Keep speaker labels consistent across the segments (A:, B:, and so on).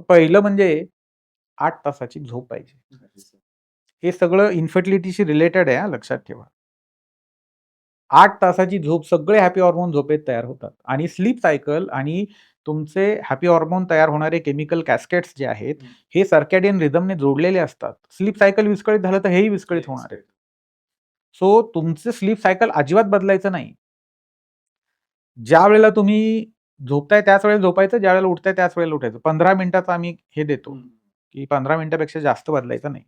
A: पहिलं म्हणजे आठ तासाची झोप पाहिजे. हे सगळं इन्फर्टिलिटीशी रिलेटेड आहे लक्षात ठेवा. आठ तासाची झोप सगळे हॅपी हॉर्मोन झोपेत तयार होतात आणि स्लीप सायकल आणि तुमचे हॅपी हॉर्मोन तयार होणारे केमिकल कॅस्केट्स जे आहेत. हे. सर्कॅडियन रिदमने जोडलेले असतात. स्लीप सायकल विस्कळीत झालं तर हेही विस्कळीत होणार आहे. सो तुमचं स्लीप सायकल अजिबात बदलायचं नाही. ज्या वेळेला तुम्ही झोपताय त्याच वेळेला झोपायचं ज्या वेळेला उठताय त्याच वेळेला उठायचं. पंधरा मिनिटाचं आम्ही हे देतो. की पंधरा मिनिटापेक्षा जास्त बदलायचं नाही.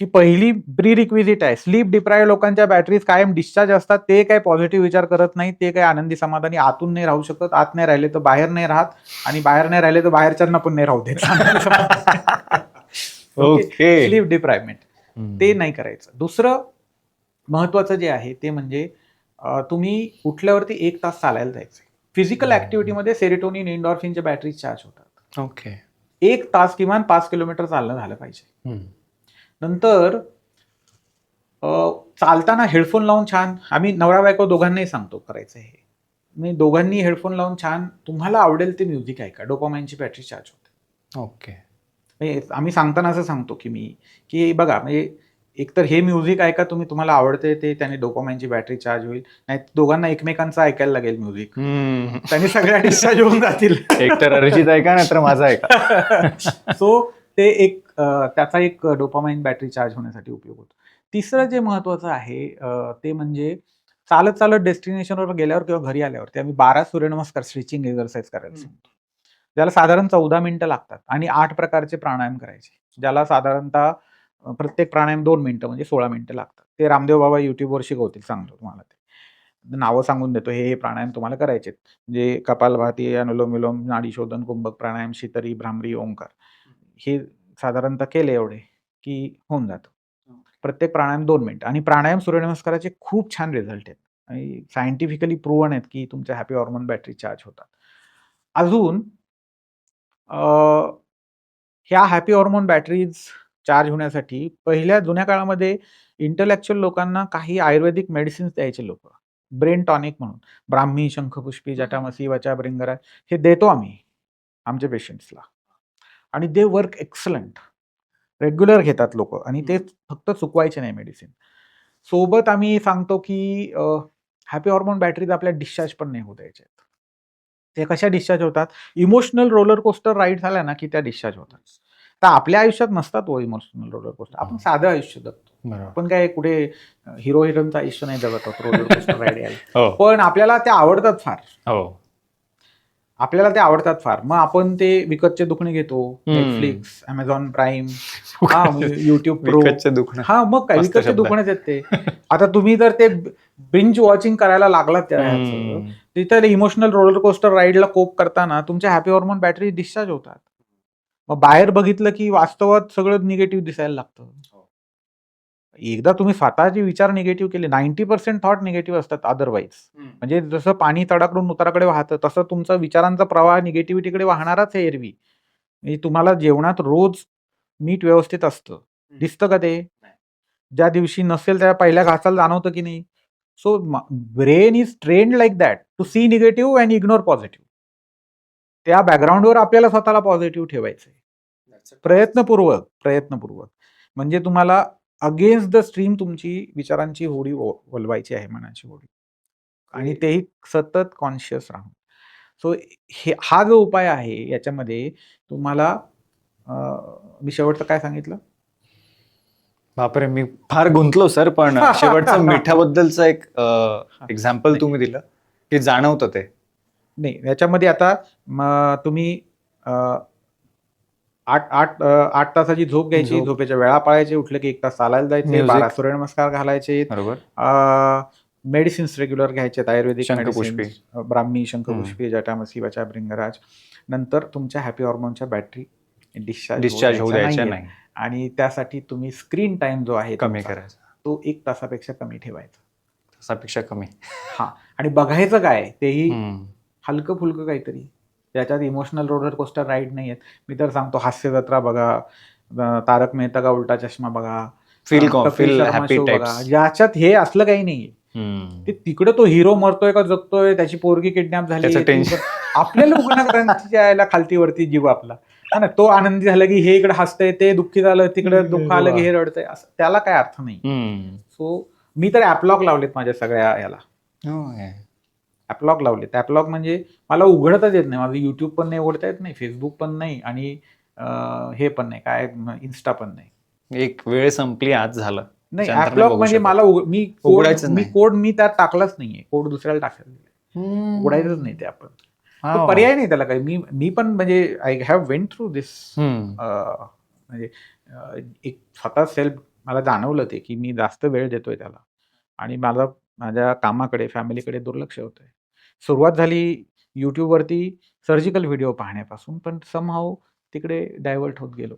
A: ही पहिली प्री रिक्विजिट आहे. स्लीप डिप्राय लोकांच्या बॅटरीज कायम डिस्चार्ज असतात. ते काय पॉझिटिव्ह विचार करत नाही ते काय आनंदी समाधानी आतून नाही राहू शकत. आत नाही राहिले तर बाहेर नाही राहत. आणि बाहेर नाही राहिले तर बाहेरच्यांना पण नाही राहू देत.
B: ओके.
A: स्लीप डिप्रायमेंट ते नाही करायचं. दुसरं महत्वाचं जे आहे ते म्हणजे तुम्ही उठल्यावरती एक तास चालायला जायचं फिजिकल. ऍक्टिव्हिटीमध्ये सेरिटोनिन इंडॉर्फिनच्या बॅटरीज चार्ज होतात.
B: ओके
A: एक तास किमान पाच किलोमीटर चालणं झालं पाहिजे. नंतर चालताना हेडफोन लावून छान आम्ही नवरा बायको दोघांनाही सांगतो करायचं हे. मी दोघांनी हेडफोन लावून छान तुम्हाला आवडेल ते म्युझिक ऐका डोपामाइनची बॅटरी चार्ज होते.
B: ओके
A: आम्ही सांगताना असं सांगतो की मी की बघा म्हणजे एकतर हे म्युझिक ऐका तुम्ही तुम्हाला आवडते ते त्याने डोपामाइनची बॅटरी चार्ज होईल. नाही दोघांना एकमेकांचं ऐकायला लागेल म्युझिक त्यांनी सगळ्या डिस्चार्ज होऊन जातील.
B: एक तर अरिजित ऐका नाही तर माझा ऐका.
A: सो ते एक त्याचा एक डोपामाइन बॅटरी चार्ज होण्यासाठी उपयोग होतो. तिसरं जे महत्वाचं आहे ते म्हणजे चालत चालत डेस्टिनेशनवर गेल्यावर किंवा घरी आल्यावर ते आम्ही बारा सूर्यनमस्कार स्ट्रेचिंग एक्सरसाइज करायला. सांगतो. ज्याला साधारण चौदा मिनिटं लागतात आणि आठ प्रकारचे प्राणायाम करायचे. ज्याला साधारणतः प्रत्येक प्राणायाम दोन मिनटं म्हणजे सोळा मिनटं लागतात. ते रामदेव बाबा युट्यूबवर शिकवतील सांगतो तुम्हाला ते. नावं सांगून देतो हे हे प्राणायाम तुम्हाला करायचे म्हणजे कपालभाती अनुलोम विलोम नाडीशोधन कुंभक प्राणायाम शितरी भ्रामरी ओंकार. हे साधारणतः केले एवढे की होऊन जातं. प्रत्येक प्राणायाम दोन मिनटं. आणि प्राणायाम सूर्यनमस्काराचे खूप छान रिझल्ट आहेत. आणि सायंटिफिकली प्रूव्हन आहेत की तुमच्या हॅपी हॉर्मोन बॅटरी चार्ज होतात. अजून ह्या हॅपी हॉर्मोन बॅटरीज चार्ज होण्यासाठी पहिल्या जुन्या काळामध्ये इंटलेक्च्युअल लोकांना काही आयुर्वेदिक मेडिसिन्स द्यायचे लोक. ब्रेन टॉनिक म्हणून. ब्राह्मी शंखपुष्पी जटामसी वचा ब्रिंगराज हे देतो आम्ही आमच्या पेशंट्सला आणि दे वर्क एक्सलंट रेग्युलर घेतात लोक आणि ते फक्त चुकवायचे नाही मेडिसिन सोबत आम्ही सांगतो की हॅपी हॉर्मोन बॅटरीज आपल्या डिस्चार्ज पण नाही होत याच्यात ते कशा डिस्चार्ज होतात? इमोशनल रोलर कोस्टर राईड झाल्या ना की त्या डिस्चार्ज होतात. तर आपल्या आयुष्यात नसतात हो इमोशनल रोलर कोस्टर आपण साधं आयुष्य जगतो. आपण काय कुठे हिरो हिरोईनचं आयुष्य नाही जगत आहोत रोलर कोस्टर राईड यायला.
B: हो.
A: पण आपल्याला ते आवडतात फार.
B: हो.
A: आपल्याला ते आवडतात फार. मग आपण ते विकतचे दुखणे घेतो. नेटफ्लिक्स अमेझॉन प्राईम हा युट्यूब
B: विकतचं दुखणं.
A: हा मग काय विकतचे. दुखणेच आहेत ते. आता तुम्ही जर ते बिंज वॉचिंग करायला लागलात त्या. तिथे इमोशनल रोलर कोस्टर राईडला कोप करताना तुमच्या हॅपी हॉर्मोन बॅटरी डिस्चार्ज होतात. मग बाहेर बघितलं की वास्तवात सगळं निगेटिव्ह दिसायला लागतं.
B: हो.
A: एकदा तुम्ही स्वतःचे विचार निगेटिव्ह केले नाईन्टी पर्सेंट थॉट निगेटिव्ह असतात अदरवाईज म्हणजे जसं पाणी तडाकडून उताराकडे वाहतं तसं तुमचा विचारांचा प्रवाह निगेटिव्हिटीकडे वाहणाराच आहे एरवी. म्हणजे तुम्हाला जेवणात रोज मीठ व्यवस्थित असतं. दिसतं का ते? ज्या दिवशी नसेल त्या पहिल्या घासाला जाणवतं की नाही. So brain is trained like that to see negative and ignore positive त्या बॅकग्राऊंडवर आपल्याला स्वतःला पॉझिटिव्ह ठेवायचं आहे प्रयत्नपूर्वक प्रयत्नपूर्वक. म्हणजे तुम्हाला अगेन्स्ट द स्ट्रीम तुमची विचारांची होडी वलवायची आहे मनाची होडी. आणि तेही सतत कॉन्शियस राहून. सो हे हा जो उपाय आहे याच्यामध्ये तुम्हाला मी शेवटचं काय सांगितलं?
B: बापरे मी फार गुंतलो सर पण शेवटचं मिठाबद्दलचं एक एक्झाम्पल तुम्ही दिलं की जाणवतं ते.
A: नाही याच्यामध्ये आता तुम्ही आठ आठ आठ तासाची झोप घ्यायची
B: झोप.
A: झोपेच्या वेळा पाळायचे उठले की एक तास चालायला जायचे. बारा सूर्यनमस्कार घालायचे मेडिसिन्स रेग्युलर घ्यायचे आयुर्वेदिक
B: शंखपुष्पी.
A: ब्राह्मी शंखपुष्पी जटामसी वचा ब्रिंगराज नंतर तुमच्या हॅपी हॉर्मोनच्या बॅटरी डिस्चार्ज
B: डिस्चार्ज होऊ द्यायच्या. नाही
A: आणि त्यासाठी तुम्ही स्क्रीन टाइम जो आहे
B: कमी करायचं
A: तो एक तासापेक्षा कमी ठेवायचा
B: तसापेक्षा कमी
A: हा आणि बघायचं काय तेही. हलकं फुलकं काहीतरी. त्याच्यात इमोशनल रोलर कोस्टर राईड नाही आहेत मी तर सांगतो हास्य जत्रा बघा तारक मेहता का उलटा चष्मा बघा
B: फील फील
A: बघा. ज्याच्यात हे असलं काही नाहीये. ते तिकडे तो हिरो मरतोय का जगतोय त्याची पोरगी किडनॅप झाली. आपल्याला यायला खालती वरती जीव आपला. हा ना तो आनंदी झाला की हे इकडे हसतंय ते दुःखी झालं तिकडे दुःख आलं की. हे रडतंय असं. त्याला काय अर्थ नाही. सो मी तर ऍपलॉग लावलेत माझ्या सगळ्या याला.
B: होय.
A: ऍपलॉग लावलेत. ऍपलॉग म्हणजे मला उघडताच येत नाही. माझं युट्यूब पण नाही उघडता येत नाही फेसबुक पण नाही आणि हे पण नाही. काय इन्स्टा पण नाही.
B: एक वेळ संपली आज झालं.
A: नाही
B: बघू
A: म्हणजे. मला मी कोड मी. कोड मी त्यात टाकलाच नाहीये. कोड दुसऱ्याला टाकायला उघडायचंच नाही ते आपण. पर्याय नाही त्याला काही. मी मी पण म्हणजे I have went through this. म्हणजे एक स्वतः सेल्फ मला जाणवलं ते की मी जास्त वेळ देतोय त्याला. आणि मला माझ्या कामाकडे फॅमिलीकडे दुर्लक्ष होतंय. सुरुवात झाली युट्यूबवरती सर्जिकल व्हिडिओ पाहण्यापासून पण समहाव तिकडे डायव्हर्ट होत गेलो.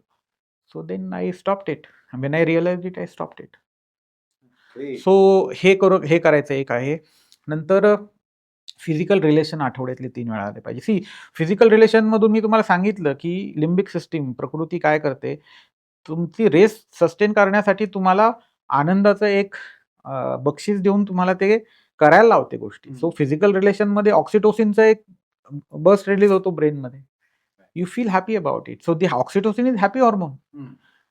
A: So then I stop it when I realise it I stop it so हे करू हे करायचं एक आहे. नंतर फिजिकल रिलेशन आठवड्यातले तीन वेळा आले पाहिजे. सी फिजिकल रिलेशनमधून मी तुम्हाला सांगितलं की लिंबिक सिस्टीम प्रकृती काय करते? तुमची रेस सस्टेन करण्यासाठी तुम्हाला आनंदाचं एक बक्षीस देऊन तुम्हाला ते करायला लावते गोष्टी. सो फिजिकल रिलेशनमध्ये ऑक्सिटोसिनचं एक बस रिलीज होतो ब्रेनमध्ये you feel happy about it so the oxytocin is happy hormone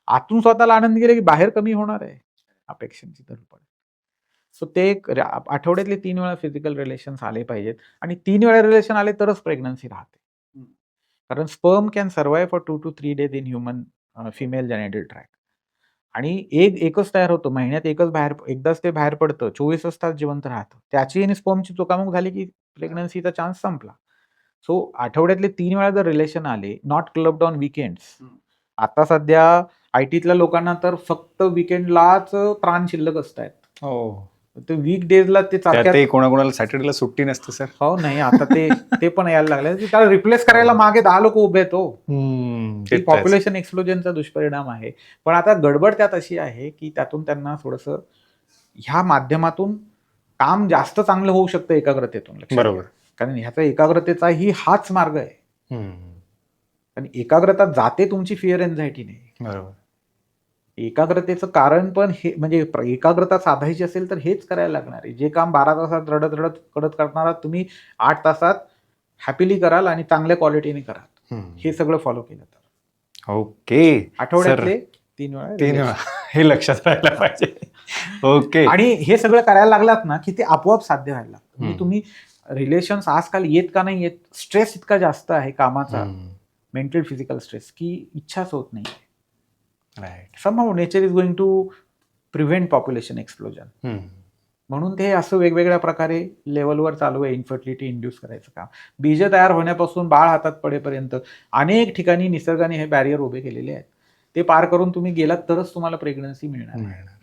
A: आतून स्वतःला आनंद गेले की बाहेर कमी होणार आहे. अपेक्षांची धडपड सो ते एक आठवड्यातले तीन वेळा फिजिकल रिलेशन्स आले पाहिजेत. आणि तीन वेळा रिलेशन आले तरच प्रेग्नन्सी राहते. कारण sperm can survive for two two three days in human female genital tract आणि एक एकच तयार होतं. महिन्यात एकच बाहेर एकदाच ते बाहेर पडतं. चोवीसच तास जिवंत राहतं. त्याची आणि स्पर्मची चुकामुक झाली की प्रेग्नन्सीचा चान्स संपला. सो आठवड्यातले तीन वेळा जर रिलेशन आले नॉट क्लब्ड ऑन विकेंड्स. आता सध्या आय टीतल्या लोकांना तर फक्त विकेंडलाच प्राण शिल्लक असतायत.
B: हो.
A: ते वीक डेजला ते
B: त्यातही कोणाकोणाला सॅटर्डेला सुट्टी नसते सर.
A: हो नाही. आता ते ते पण यायला लागले. की त्याला रिप्लेस करायला मागे दहा लोक उभे आहेत
B: ते
A: पॉप्युलेशन एक्सप्लोजनचा दुष्परिणाम आहे. पण आता गडबड त्यात अशी आहे की त्यातून त्यांना थोडस ह्या माध्यमातून काम जास्त चांगलं होऊ शकतं एकाग्रतेतून
B: बरोबर.
A: कारण ह्याचा एकाग्रतेचाही हाच मार्ग आहे. आणि एकाग्रता जाते तुमची फिअर एन्झायटी नाही
B: बरोबर.
A: एकाग्रतेचं कारण पण हे म्हणजे एकाग्रता साधायची असेल तर हेच करायला लागणार आहे. जे काम बारा तासात रडत रडत कडत करणार तुम्ही आठ तासात हॅपीली कराल आणि चांगल्या क्वालिटीने कराल. हे सगळं फॉलो केलं
B: ओके.
A: आठवड्यातले तीन वेळा
B: तीन वेळा. हे लक्षात राहायला पाहिजे. ओके.
A: आणि हे सगळं करायला लागलात ना की ते आपोआप साध्य व्हायला लागतं. म्हणजे. तुम्ही रिलेशन्स आजकाल येत का नाही येत स्ट्रेस इतका जास्त आहे कामाचा. मेंटल फिजिकल स्ट्रेस की इच्छाच होत नाही.
B: Right.
A: Somehow nature is going to prevent population explosion. म्हणून ते असं वेगवेगळ्या प्रकारे लेवलवर चालू आहे इन्फर्टिलिटी इंड्यूस करायचं काम. बीज तयार होण्यापासून बाळ हातात पडेपर्यंत अनेक ठिकाणी निसर्गाने हे बॅरियर उभे केलेले आहेत. ते पार करून तुम्ही गेलात तरच तुम्हाला प्रेग्नन्सी मिळणार.
B: मिळणार.